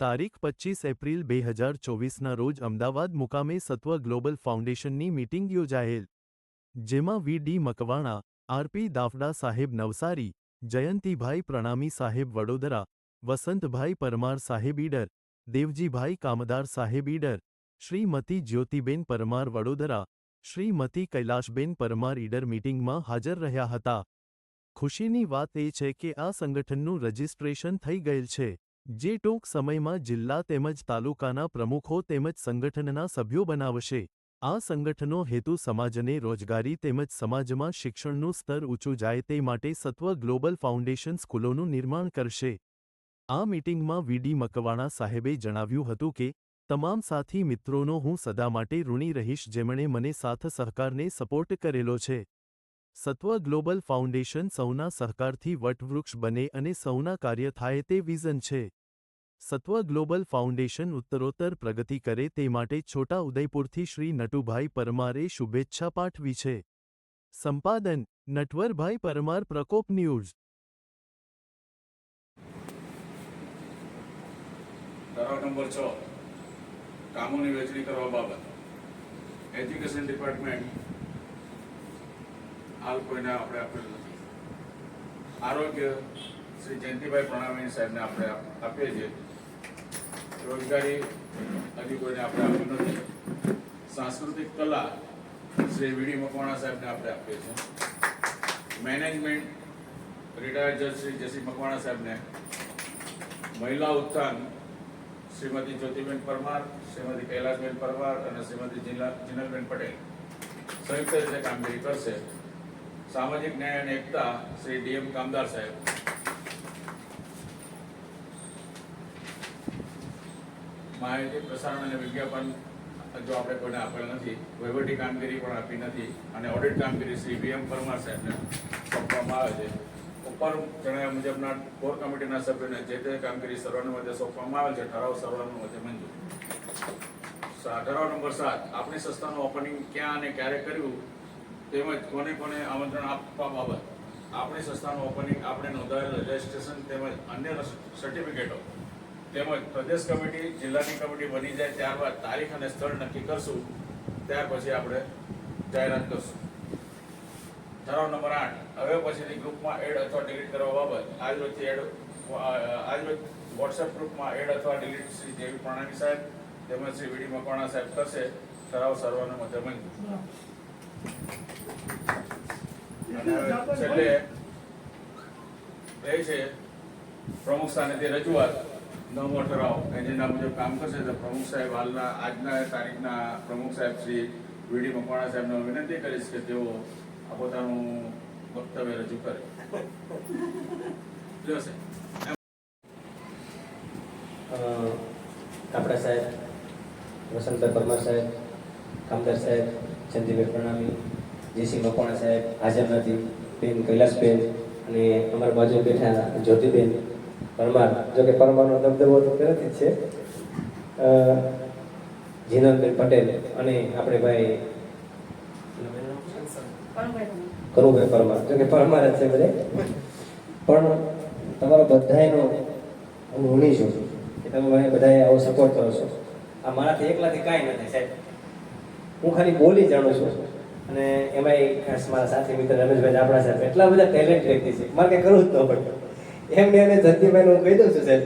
તારીખ પચીસ એપ્રિલ બે હજાર ચોવીસના રોજ અમદાવાદ મુકામે સત્વ ગ્લોબલ ફાઉન્ડેશનની મીટિંગ યોજાયેલ, જેમાં V D Makwana RP Dafda સાહેબ નવસારી, જયંતિભાઈ પ્રણામી સાહેબ વડોદરા, વસંતભાઈ પરમાર સાહેબ ઈડર, દેવજીભાઈ કામદાર સાહેબ ઈડર, શ્રીમતી જ્યોતિબેન પરમાર વડોદરા, શ્રીમતી કૈલાશબેન પરમાર ઈડર મીટિંગમાં હાજર રહ્યા હતા. ખુશીની વાત એ છે કે આ સંગઠનનું રજિસ્ટ્રેશન થઈ ગયેલ છે. જે ટૂંક સમયમાં જિલ્લા તેમજ તાલુકાના પ્રમુખો તેમજ સંગઠનના સભ્યો બનાવશે. આ સંગઠનો હેતુ સમાજને રોજગારી તેમજ સમાજમાં શિક્ષણનું સ્તર ઊંચું જાય તે માટે સત્વ ગ્લોબલ ફાઉન્ડેશન સ્કૂલોનું નિર્માણ કરશે. આ મીટિંગમાં વીડી મકવાણા સાહેબે જણાવ્યું હતું કે, તમામ સાથી મિત્રોનો હું સદા માટે ઋણી રહીશ જેમણે મને સાથ સહકારને સપોર્ટ કરેલો છે. સત્વ ગ્લોબલ ફાઉન્ડેશન સૌના સહકારથી વટવૃક્ષ બને અને સૌના કાર્ય થાય તે વિઝન છે. સત્વ ગ્લોબલ ફાઉન્ડેશન ઉત્તરોત્તર પ્રગતિ કરે તે માટે છોટા ઉદયપુરથી શ્રી નટુભાઈ પરમારે શુભેચ્છા પાઠવી છે. સંપાદન, નટવરભાઈ પરમાર પ્રકોપ ન્યૂઝ. નંબર છ, કામોની વહેંચણી કરવા બાબત. એજ્યુકેશન ડિપાર્ટમેન્ટ હાલ કોઈને આપણે આપેલું નથી. આરોગ્ય શ્રી જયંતિભાઈ પ્રણામી સાહેબને આપણે આપીએ છીએ. રોજગારી હજી કોઈને આપણે આપ્યું નથી સાંસ્કૃતિક કલા શ્રી વીડી મકવાણા સાહેબને આપણે આપીએ છીએ. મેનેજમેન્ટ રિટાયર્ડ જજ શ્રી જસી મકવાણા સાહેબને, મહિલા ઉત્થાન શ્રીમતી જ્યોતિબેન પરમાર, શ્રીમતી કૈલાસબેન પરમાર અને શ્રીમતી જિલ્લા જીનલબેન પટેલ સંયુક્ત રીતે કામગીરી કરશે. સામાજિક ન્યાય અને એકતા શ્રી ડીએમ કામદાર સાહેબ માહિતી પ્રસારણ અને વિજ્ઞાપન જો આપણે કોઈને આપેલ નથી, વહીવટી કામગીરી પણ આપી નથી અને ઓડિટ કામગીરી શ્રી વીએમ પરમાર સાહેબને સોંપવામાં આવે છે. ઉપર જણાવ્યા મુજબના કોર કમિટીના સભ્યોને જે તે કામગીરી સર્વાનુમતે સોંપવામાં આવે છે, ઠરાવ સર્વાનુમતે મંજૂર. ઠરાવ નંબર સાત, આપણી સંસ્થાનું ઓપનિંગ ક્યાં અને ક્યારે કર્યું? તેમજ કોને કોને આમંત્રણ આપવા બાબત? આપણી સંસ્થાનું ઓપનિંગ આપણે નોંધાયેલ રજિસ્ટ્રેશન તેમજ અન્ય સર્ટિફિકેટો તેમજ પ્રદેશ કમિટી જિલ્લાની કમિટી બની જાય ત્યારબાદ તારીખ અને સ્થળ નક્કી કરશું ત્યાર પછી આપણે જાહેરાત કરશું. ઠરાવ નંબર આઠ હવે પછીથી ગ્રુપમાં એડ અથવા ડિલીટ કરવા બાબત આજરોજથી એડ આજરોજ વોટ્સએપ ગ્રુપમાં એડ અથવા ડિલીટ શ્રી દેવી પ્રણામી સાહેબ તેમજ શ્રી વીડી મકવાણા સાહેબ કરશે. ઠરાવ સર્વાનુમતે મંજૂર અને હવે છેલ્લે રહે છે પ્રમુખ સ્થાનેથી રજૂઆત. નવમો એની એજન્ડા મુજબ કામ કરશે તો પ્રમુખ સાહેબ હાલના, આજના તારીખના પ્રમુખ સાહેબ શ્રી વીડી મકવાણા સાહેબને વિનંતી કરીશ કે તેઓ આ પોતાનું વક્તવ્ય રજૂ કરે. કાપડા સાહેબ વસંતભાઈ પરમાર સાહેબ, કામદાર સાહેબ ચંદીભાઈ પ્રણામી, જેસી મકવાણા સાહેબ હાજર નથી બેન, કૈલાસબેન અને અમારા બાજુ બેઠા જ્યોતિબેન પરમાર જો કે પરમારનો દબદબો તો પહેલાથી જ છે. જીનલભાઈ પટેલ અને આપણે ભાઈ કરુભાઈ પરમાર. જો કે પરમાર જ છે બધે. પણ તમારો બધાયનો હું ઋણી છું કે તમે મને બધાએ આવો સપોર્ટ કરો છો. આ મારાથી એકલાથી કાંઈ નથી સાહેબ. હું ખાલી બોલી જાણું છું. અને એમાંય ખાસ મારા સાથી મિત્ર રમેશભાઈ આપણા સાહેબ. એટલા બધા ટેલેન્ટ વ્યક્તિ છે. મારે કંઈ કરવું જ ન પડતું એમને અને જંતીભાઈને હું કહી દઉં છું સાહેબ,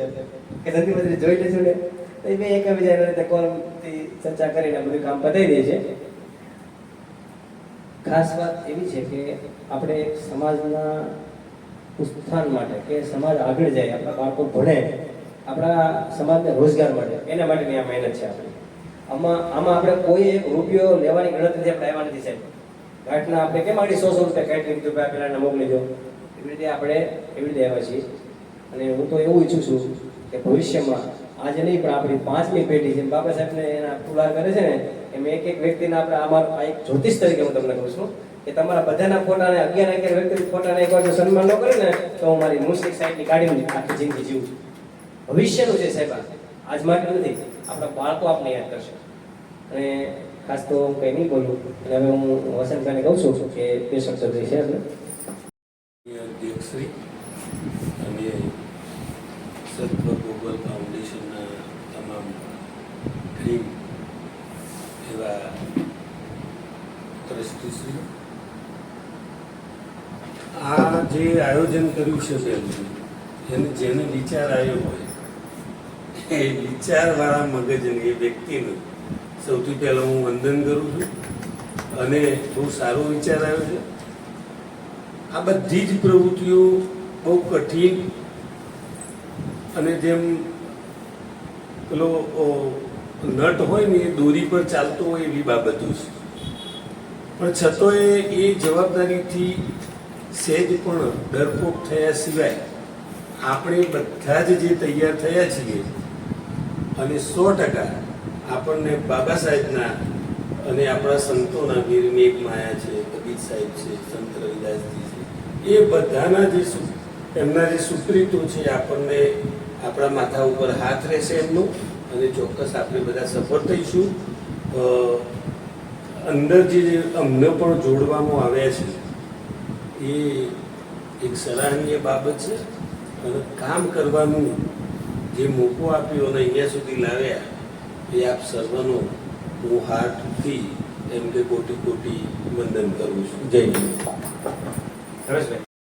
કે જંતીભાઈ જોઈ લેશું ને. તો એ બે એકબીજાને રીતે કોલથી ચર્ચા કરીને બધું કામ પતાવી દે છે. ખાસ વાત એવી છે કે આપણે સમાજના ઉત્થાન માટે કે સમાજ આગળ જાય, આપણા બાળકો ભણે, આપણા સમાજને રોજગાર મળે, એના માટેની આ મહેનત છે આપણી. આમાં આમાં આપણે કોઈ એક રૂપિયો લેવાની ગણતરીથી આપણે આવ્યા નથી સાહેબ. ઘાટના આપણે કેમ આગળ સો સો રૂપિયા કાઢી રૂપિયા ભાઈ મોકલી દો એવી રીતે આપણે એવી રીતે આવ્યા છીએ. અને હું તો એવું ઈચ્છું છું કે ભવિષ્યમાં આજે નહીં, પણ આપણી પાંચમી પેઢી છે બાબા સાહેબને એના પુલાર કરે છે ને, એમ એક એક વ્યક્તિને આપણે અમારું આ એક જ્યોતિષ તરીકે હું તમને કહું છું. કે તમારા બધાના ફોટાને, અગિયાર અગિયાર વ્યક્તિ ફોટાને એકવાર જો સન્માન ન કરે ને, તો હું મારી મુસ્લિક સાઈડની કાઢીને આખી જિંદગી જીવું છું. ભવિષ્યનું છે સાહેબ. આજ માટે નથી, આપણા બાળકો આપને યાદ કરશે. અને ખાસ તો હું કંઈ નહીં બોલું. અને હવે હું વસંતભાઈને કહું છું કે પેશન્ટ સર્જરી છે છે ગરીબ એવા ટ્રસ્ટીશ્રીઓ આ જે આયોજન કર્યું છે બેનનું એને જેને વિચાર આવ્યો હોય, એ વિચારવાળા મગજની, એ વ્યક્તિનું સૌથી પહેલાં હું વંદન કરું છું અને બહુ સારો વિચાર આવ્યો છે. આ બધી જ પ્રવૃત્તિઓ બહુ કઠિન અને જેમ પેલો નટ હોય ને એ દોરી પર ચાલતો હોય એવી બાબતો છે. પણ છતાંય એ જવાબદારીથી સહેજ પણ ડરપોક થયા સિવાય આપણે બધા જ જે તૈયાર થયા છીએ અને સો ટકા આપણને બાબા સાહેબના અને આપણા સંતોના વીર મેઘ માયા છે, કબીર સાહેબ છે, સંત રવિદાસજી છે, એ બધાના જે એમના જે સુપ્રીતો છે આપણને આપણા માથા ઉપર હાથ રહેશે એમનો. અને ચોક્કસ આપણે બધા સફળ થઈશું. અંદર જે અમને પણ જોડવામાં આવ્યા છે, એ એક સરાહનીય બાબત છે. અને કામ કરવાનું જે મોકો આપ્યો અને અહીંયા સુધી લાવ્યા, એ આપ સર્વનો હું હાર્ટથી એમ કે કોટી કોટી વંદન કરું છું. જય હિન્દ.